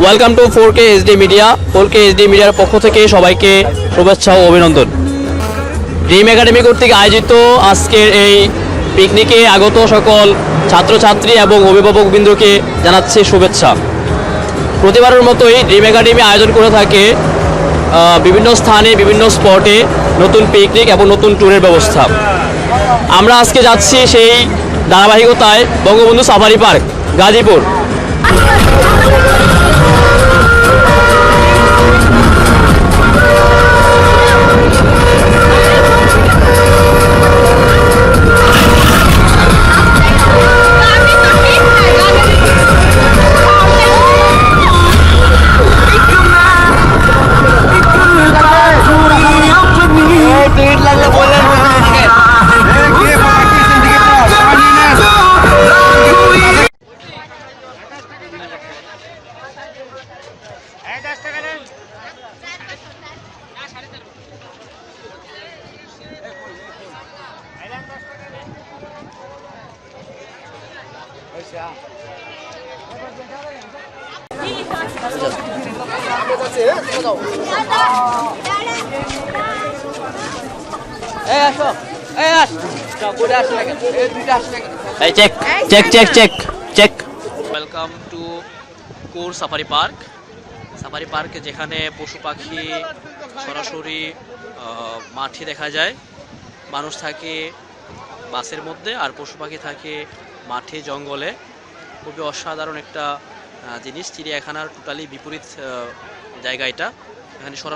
Welcome to four K HD media four K HD মিডিয়ার পক্ষ থেকে সবাইকে শুভেচ্ছা ও অভিনন্দন। ড্রিম একাডেমি কর্তৃক আয়োজিত আজকের এই পিকনিকে আগত সকল ছাত্রছাত্রী এবং অভিভাবকবৃন্দকে জানাচ্ছি শুভেচ্ছা। প্রতিবারের মতোই ড্রিম একাডেমি আয়োজন করে থাকে বিভিন্ন স্থানে, বিভিন্ন স্পটে নতুন পিকনিক এবং নতুন ট্যুরের ব্যবস্থা। আমরা আজকে যাচ্ছি সেই ধারাবাহিকতায় Bangabandhu safari park Gazipur. Welcome to core safari park safari পার্কে যেখানে পশু পাখি সরাসরি মাঠে দেখা যায়। মানুষ থাকে বাসের মধ্যে আর পশু পাখি থাকে মাঠে, জঙ্গলে। খুবই অসাধারণ একটা জিনিস। চিড়িয়াখানার টোটালি বিপরীত জায়গা এটা। এখানে